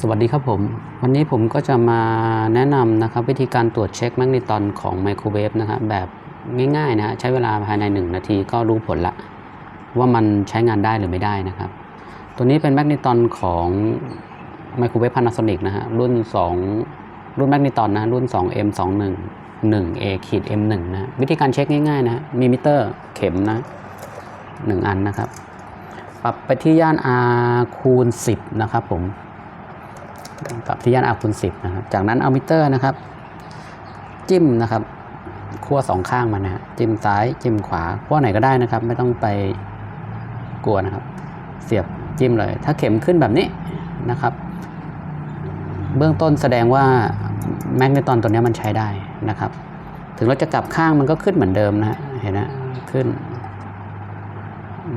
สวัสดีครับผม วันนี้ผมก็จะมาแนะนำนะครับวิธีการตรวจเช็คแมกนิตอนของไมโครเวฟนะครับแบบง่ายๆนะฮะใช้เวลาภายใน 1 นาทีก็รู้ผลละ ว่ามันใช้งานได้หรือไม่ได้นะครับ ตัวนี้เป็นแมกนิตอนของไมโครเวฟ Panasonic นะฮะรุ่น 2 รุ่นแมกนิตอนนะรุ่น 2M21 1A ขีด M1 นะฮะวิธีการเช็คง่ายๆนะมีมิเตอร์เข็มนะหนึ่งอันนะครับ ปรับไปที่ย่าน R คูณ 10 นะครับผม ปรับที่ย่าน R คูณ10นะครับ จากนั้นเอามิเตอร์นะครับ จิ้มนะครับขั้วสองข้างมันนะจิ้มซ้ายจิ้มขวาขั้วไหนก็ได้นะครับ ไม่ต้องไปกลัวนะครับ เสียบจิ้มเลย ถ้าเข็มขึ้นแบบนี้นะครับ เบื้องต้นแสดงว่าแมกเนตอนตัวนี้มันใช้ได้นะครับ ถึงเราจะกลับข้างมันก็ขึ้นเหมือนเดิมนะฮะเห็นนะขึ้น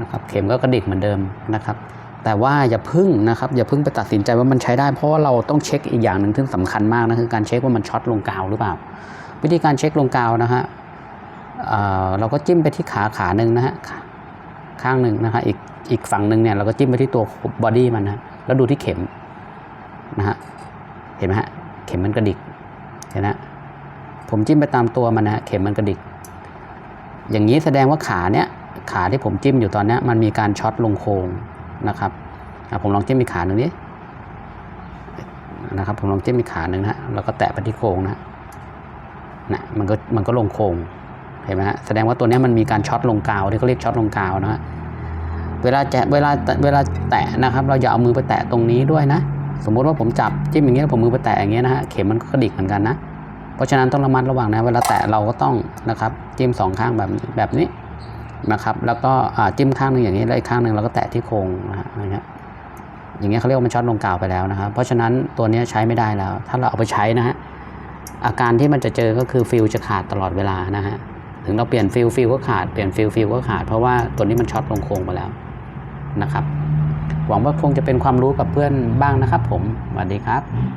นะครับ เข็มก็กระดิกเหมือนเดิมนะครับ แต่ว่าอย่าพึ่งนะครับอย่าพึ่งไปตัดสินใจว่ามันใช้ได้ เพราะว่าเราต้องเช็คอีกอย่างหนึ่งที่สำคัญมากนะคือการเช็คว่ามันช็อตลงกาวหรือเปล่า วิธีการเช็คลงกาวนะฮะเเราก็จิ้มไปที่ขาขาหนึ่งนะฮะข้างหนึ่งนะฮะอีกอีกฝั่งหนึ่งเนี่ยเราก็จิ้มไปที่ตัวบอดี้มันนะแล้วดูที่เข็มนะฮะเห็นไหมฮะเข็มมันกระดิกเห็นนะผมจิ้มไปตามตัวมันนะฮะเข็มมันกระดิก อย่างนี้แสดงว่าขาเนี้ยขาที่ผมจิ้มอยู่ตอนนี้มันมีการช็อตลงโค้ง นะครับผมลองจิ้มอีกขาหนึ่งนี้นะครับ ผมลองจิ้มอีกขาหนึ่งนะฮะแล้วก็แตะไปที่โค้งนะนะมันก็มันก็ลงโค้งเห็นไหมฮะแสดงว่าตัวนี้มันมีการช็อตลงกาวที่เขาเรียกช็อตลงกาวนะฮะเวลาแจะเวลาเวลาแตะนะครับ เราอย่าเอามือไปแตะตรงนี้ด้วยนะ สมมุติว่าผมจับจิ้มอย่างเงี้ยแล้วผมมือไปแตะอย่างเงี้ยนะฮะเข็มมันก็กระดิกเหมือนกันนะ เพราะฉะนั้นต้องระมัดระวังนะ เวลาแตะเราก็ต้องนะครับจิ้มสองข้างแบบแบบนี้ นะครับ แล้วก็จิ้มข้างหนึ่งอย่างนี้แล้วอีกข้างหนึ่งเราก็แตะที่โครงนะฮะอย่างเงี้ยอย่างเงี้ยเขาเรียกว่ามันช็อตลงกาวไปแล้วนะครับ เพราะฉะนั้นตัวนี้ใช้ไม่ได้แล้ว ถ้าเราเอาไปใช้นะฮะอาการที่มันจะเจอก็คือฟิลจะขาดตลอดเวลานะฮะถึงเราเปลี่ยนฟิลฟิลก็ขาดเปลี่ยนฟิลฟิลก็ขาดเพราะว่าตัวนี้มันช็อตลงโครงไปแล้วนะครับ หวังว่าคงจะเป็นความรู้กับเพื่อนบ้างนะครับ ผมสวัสดีครับ